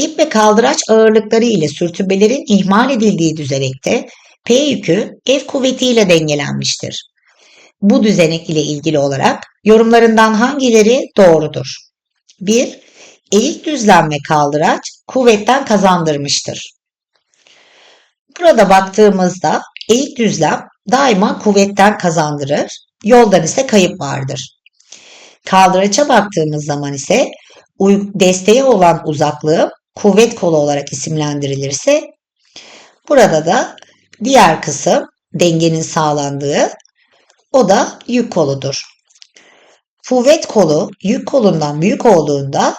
İp ve kaldıraç ağırlıkları ile sürtünmelerin ihmal edildiği düzenekte P yükü F kuvvetiyle dengelenmiştir. Bu düzenek ile ilgili olarak yorumlarından hangileri doğrudur? 1. Eğik düzlem ve kaldıraç kuvvetten kazandırmıştır. Burada baktığımızda eğik düzlem daima kuvvetten kazandırır, yoldan ise kayıp vardır. Kaldıraça baktığımız zaman ise desteğe olan uzaklığı kuvvet kolu olarak isimlendirilirse burada da diğer kısım dengenin sağlandığı o da yük koludur. Kuvvet kolu yük kolundan büyük olduğunda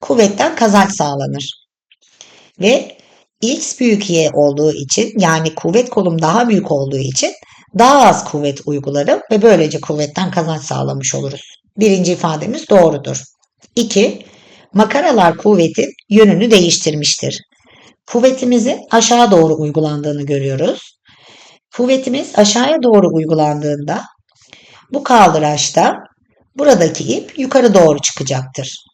kuvvetten kazanç sağlanır. Ve x büyük y olduğu için yani kuvvet kolum daha büyük olduğu için daha az kuvvet uygularım ve böylece kuvvetten kazanç sağlamış oluruz. Birinci ifademiz doğrudur. 2. Makaralar kuvvetin yönünü değiştirmiştir. Kuvvetimizin aşağı doğru uygulandığını görüyoruz. Kuvvetimiz aşağıya doğru uygulandığında bu kaldıraçta buradaki ip yukarı doğru çıkacaktır.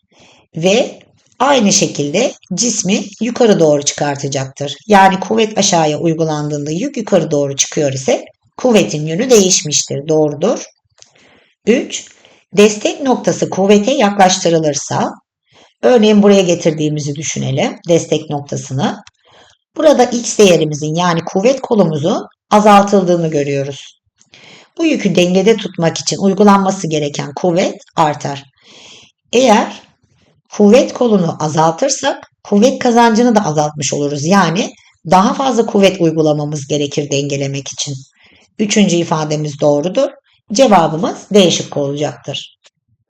Ve aynı şekilde cismi yukarı doğru çıkartacaktır. Yani kuvvet aşağıya uygulandığında yük yukarı doğru çıkıyor ise kuvvetin yönü değişmiştir. Doğrudur. 3. Destek noktası kuvvete yaklaştırılırsa örneğin buraya getirdiğimizi düşünelim destek noktasını. Burada x değerimizin yani kuvvet kolumuzun azaltıldığını görüyoruz. Bu yükü dengede tutmak için uygulanması gereken kuvvet artar. Eğer kuvvet kolunu azaltırsak kuvvet kazancını da azaltmış oluruz. Yani daha fazla kuvvet uygulamamız gerekir dengelemek için. Üçüncü ifademiz doğrudur. Cevabımız D şıkkı olacaktır.